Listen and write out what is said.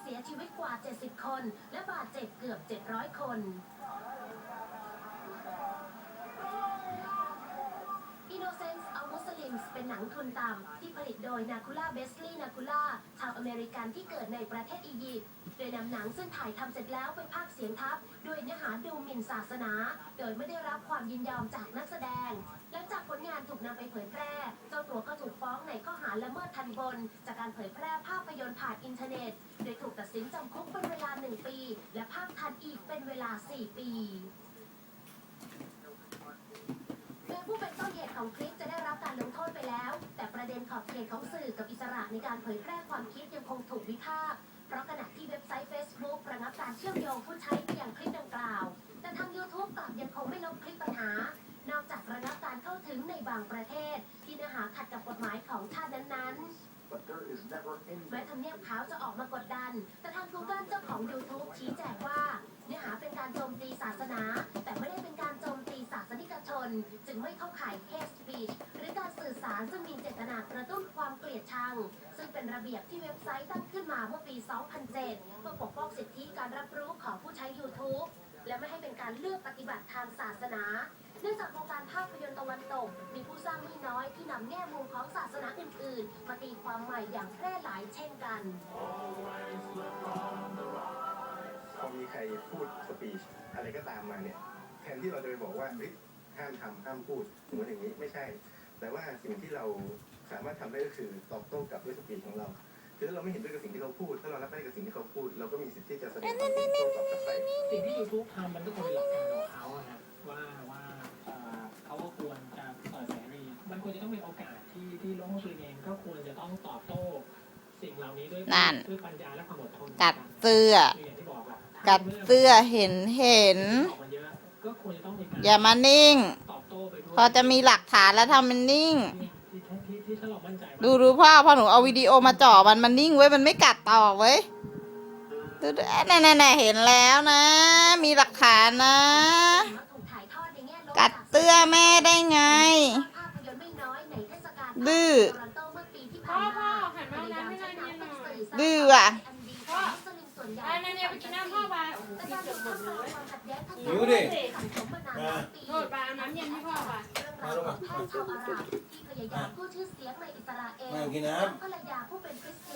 เสียชีวิตกว่า 70 คน และบาดเจ็บเกือบ 700 คน Innocence of Muslims เป็นหนังทุนต่ำที่ผลิตโดยนาคูล่าเบสลีย์นาคูล่าชาวอเมริกันที่เกิดในประเทศอียิปต์โดยนำหนังซึ่งถ่ายทำเสร็จแล้วไปพากย์เสียงทับโดยเนื้อหาดูหมิ่นศาสนา โดยไม่ได้รับความยินยอมจากนักแสดงและจากผลงานถูกนำไปเผยแพร่ เจ้าตัวก็ถูกฟ้องในข้อหาละเมิดทันบน จากการเผยแพร่ภาพยนตร์ผ่านอินเทอร์เน็ต นจำคุกเป็นเวลา 1 ปี และภาคทันอีกเป็นเวลา 4 ปีโดยผู้เป็นต้นเหตุของคลิปจะได้รับการลงโทษไปแล้ว แต่ประเด็นขอบเขตของสื่อกับอิสระในการเผยแพร่ความคิดยังคงถูกวิพากษ์เพราะขณะที่เว็บไซต์ Facebook ระงับการเชื่อมโยงผู้ใช้ไปยังคลิปดังกล่าว แต่ทาง YouTube กลับยังคงไม่ลบคลิปปัญหา นอกจากระงับการเข้าถึงในบางประเทศ ที่เนื้อหาขัดกับกฎหมาย แม้ทำเนียบขาวจะออกมากดดัน แต่ทาง Google เจ้าของ YouTube ชี้แจงว่า เนื้อหาเป็นการโจมตีศาสนา แต่ไม่ได้เป็นการโจมตีศาสนิกชน จึงไม่เข้าข่าย hate speech หรือการสื่อสารซึ่งมีเจตนากระตุ้นความเกลียดชัง ซึ่งเป็นระเบียบที่เว็บไซต์ตั้งขึ้นมาเมื่อปี 2007 เพื่อปกป้องสิทธิการรับรู้ของผู้ใช้ YouTube และไม่ให้เป็นการเลือกปฏิบัติทางศาสนาะวันตก มีผู้สร้างไม่น้อยที่นำแง่มุมของศาสนาอื่นๆมาตีความใหม่อย่างแพร่หลายเช่นกัน พอมีใครพูดสปีชอะไรก็ตามมาเนี่ยแทนที่เราจะไปบอกว่าเฮ้ยห้ามทำห้ามพูดเหมือนอย่างนี้ไม่ใช่ แต่ว่าสิ่งที่เราสามารถทำได้ก็คือตอบโต้กลับด้วยสปีชของเราคือถ้าเราไม่เห็นด้วยกับสิ่งที่เขาพูด ถ้าเรารับไม่ได้กับสิ่งที่เขาพูด เราก็มีสิทธิ์ที่จะแสดงความเห็นโต้ตอบกลับไป สิ่งที่ YouTube ทำมันก็คงเป็นหลักการของเขาอะครับว่าว่า นี้ด้วยนั่นด้วยปัญญาและความอดทนกัดเสื้อคืออย่างที่บอกอะกัดเสื้อเห็นเห็นออกมาเยอะก็ควรจะต้องมีการอย่ามานิ่งตอบโต้ไปด้วยพอจะมีหลักฐานแล้วทำมันนิ่งที่ที่ที่ที่ถ้าเรามั่นใจว่าดูดูพ่อพอหนูเอาวิดีโอมาจ่อมันมันนิ่งไว้ยมันไม่กัดต่อเว้ยดูดูแน่แน่เห็นแล้วนะ มีหลักฐานนะ กัดเตื้อแม่ได้ไงดื้อ ดื้อว่ะพ่อไปนั่นเนี่ยไปกินน้ำพ่อไปโอ้โหกินเกือบหมดเลยหิวดิโทษไปเอาน้ำเย็นให้พ่อไปมาลงมาที่พยายามพูดชื่อเสียงในอิสราเอลมากินน้ำ